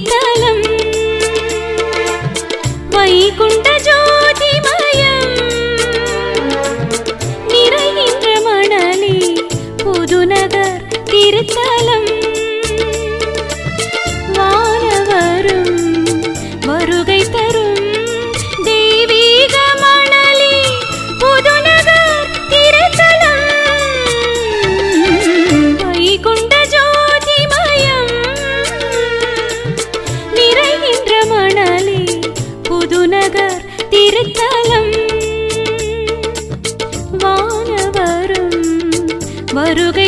Yeah. வருகை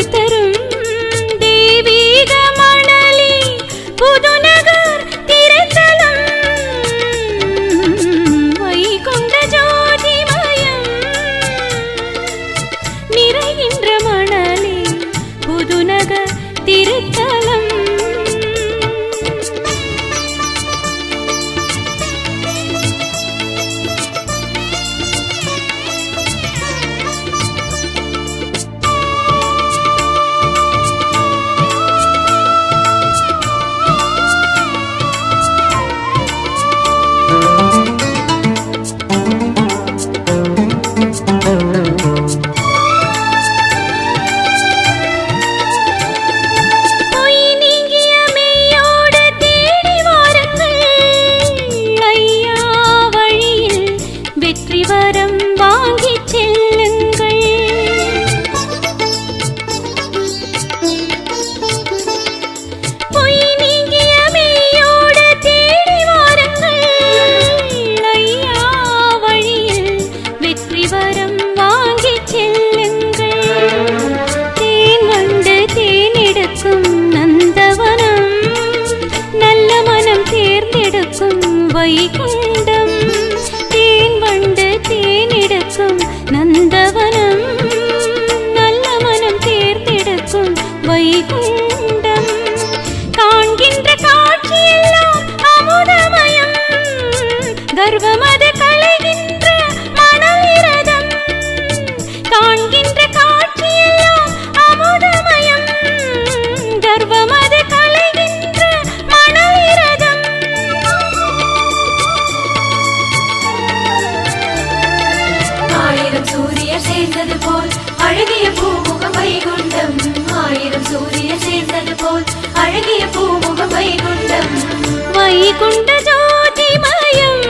கொண்ட ஜோதிமயம்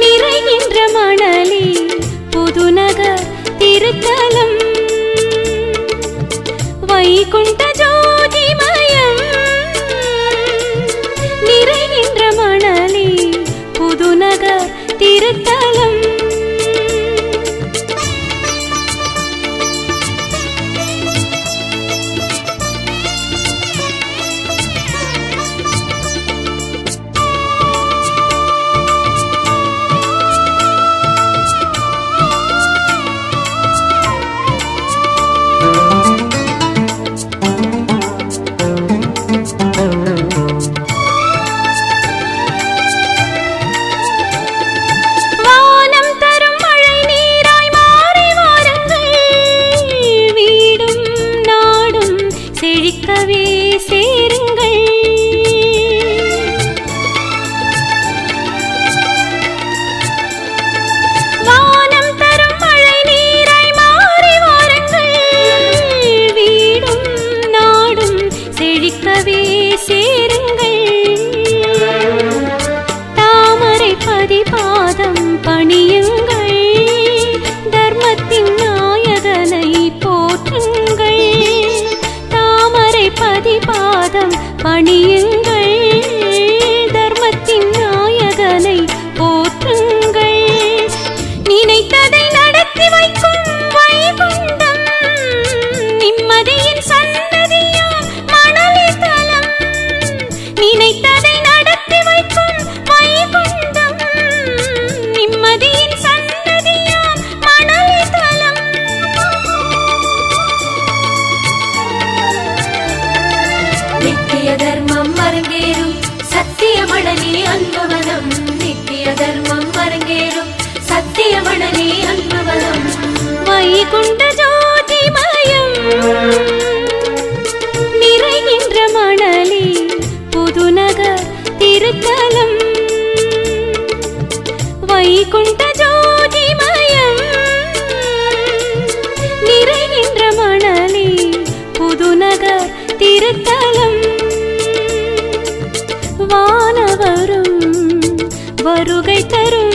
நிறைகின்ற மணலே புதுநகர் திருத்தலம். வைகுண்ட ஜோதிமயம் நிறைகின்ற மணலே புதுநகர் திருத்தலம். கவி அணியில் சத்தியமணலி அன்பவனம் நித்திய தர்மம் அரங்கேறும். சத்தியமணலி அன்பவனம் வைகுண்ட வருகை தரும்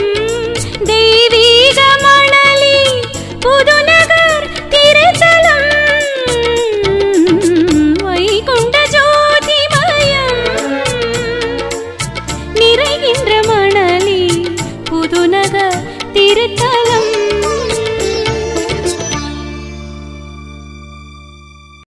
தெய்வீக மணலி புதுநகர் திருத்தலம். வைகுண்ட ஜோதி மயம் நிறைகின்ற மணலி புதுநகர் திருத்தலம்.